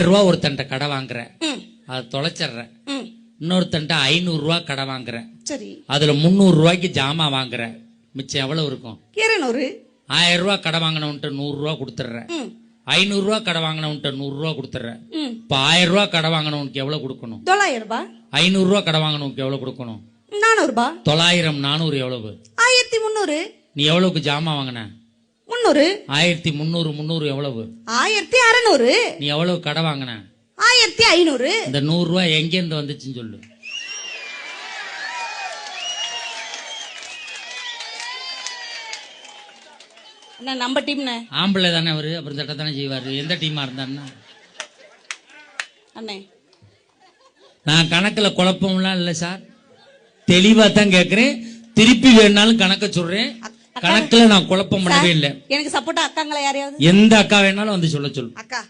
ஆயிரம் ரூபா ஒருத்தன்ட்ட கடை வாங்குறேன். அதை தொலைச்சிடுறேன். இன்னொருத்தன்ட்ட ஐநூறு ரூபா கடை வாங்குறேன். சரி. அதுல முந்நூறு ரூபாய்க்கு ஜாமான் வாங்குறேன். மிச்சம் எவ்வளவு இருக்கும்? இருநூறு. ஆயிரம் ரூபா கடை வாங்கினவன்ட்ட நூறு ரூபா கொடுத்துட்றேன். ஐநூறு ரூபா கடை வாங்கினவன்ட்ட நூறு ரூபா கொடுத்துட்றேன். இப்ப ஆயிரம் ரூபா கடை வாங்கினவனுக்கு எவ்வளவு கொடுக்கணும்? தொள்ளாயிரம் ரூபாய் ஐநூறு ரூபா கடை வாங்கினவனுக்கு எவ்வளவு கொடுக்கணும்? நானூறு ரூபாய் தொள்ளாயிரம் நானூறு எவ்வளவு? ஆயிரத்தி முந்நூறு. நீ எவ்வளவுக்கு ஜாமான் வாங்கின? முந்நூறு. ஆயிரத்தி முந்நூறு முந்நூறு எவ்வளவு? ஆயிரத்தி அறநூறு. நீ எவ்வளவு கடை வாங்கின? ஆயிரத்தி ஐநூறு. இந்த நூறு ரூபாய் எங்கேருந்து வந்துச்சுன்னு சொல்லு. அண்ணா நம்ம டீம்ண்ணே ஆம்பளை தானே அவரு அப்புறம் சட்டை தானே செய்வாரு. எந்த டீமா இருந்தாருன்னா? அண்ணே. நான் கணக்குல குழப்பம்லாம் இல்லை சார். தெளிவா தான் கேட்கிறேன் திருப்பி வேணாலும் கணக்க சொல்றேன். கணக்குல நான் குழப்பம் பண்ணவே இல்லை. எனக்கு சப்போர்ட்டா அக்காங்களா யாரையாவது? எந்த அக்கா வேணாலும் வந்து சொல்ல சொல்லு அக்கா.